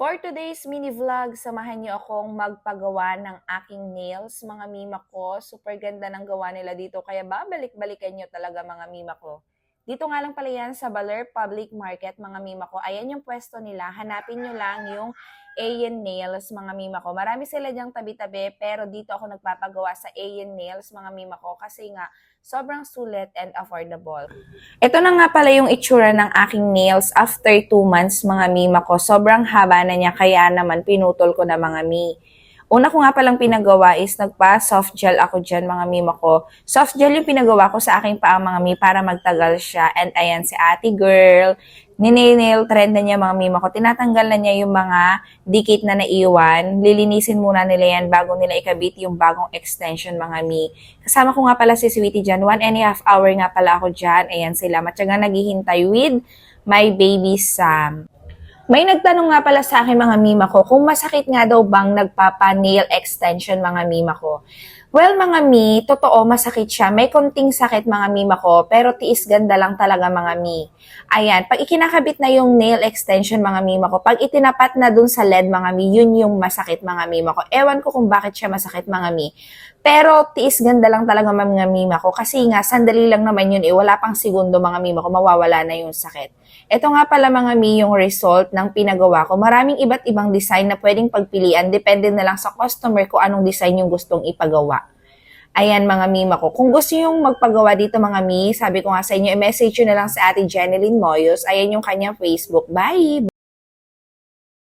For today's mini vlog, samahan niyo akong magpagawa ng aking nails, mga mima ko. Super ganda ng gawa nila dito, kaya babalik-balikan niyo talaga mga mima ko. Dito nga lang pala yan sa Baler Public Market, mga mima ko. Ayan yung pwesto nila. Hanapin nyo lang yung Ayan Nails, mga mima ko. Marami sila diyang tabi-tabi, pero dito ako nagpapagawa sa Ayan Nails, mga mima ko, kasi nga, sobrang sulit and affordable. Ito na nga pala yung itsura ng aking nails after 2 months, mga mima ko. Sobrang haba na niya, kaya naman pinutol ko na mga mi. Una ko nga palang pinagawa is nagpa soft gel ako dyan, mga mima ko. Soft gel yung pinagawa ko sa aking paa, mga mi, para magtagal siya. And ayan, si ate girl, ninail trend na niya, mga mima ko. Tinatanggal na niya yung mga dikit na naiwan. Lilinisin muna nila yan bago nila ikabit yung bagong extension, mga mi. Kasama ko nga pala si Sweetie dyan. One and a half hour nga pala ako dyan. Ayan sila. Matyaga naghihintay with my baby Sam. May nagtanong nga pala sa akin mga mima ko kung masakit nga daw bang nagpapa-nail extension mga mima ko. Well, mga mi, totoo, masakit siya. May konting sakit mga mima ko, pero tiis ganda lang talaga mga mi. Ayan, pag ikinakabit na yung nail extension mga mima ko, pag itinapat na dun sa LED mga mi, yun yung masakit mga mima ko. Ewan ko kung bakit siya masakit mga mi. Pero tiis ganda lang talaga mga mima ko kasi nga sandali lang naman yun eh, wala pang segundo mga mima ko, mawawala na yung sakit. Ito nga pala mga mi yung result ng pinagawa ko. Maraming iba't ibang design na pwedeng pagpilian, depende na lang sa customer kung anong design yung gustong ipagawa. Ayan mga mima ko. Kung gusto yung magpagawa dito mga mi, sabi ko nga sa inyo, i-message nyo na lang sa ate Jeneline Moyos. Ayan yung kanyang Facebook. Bye!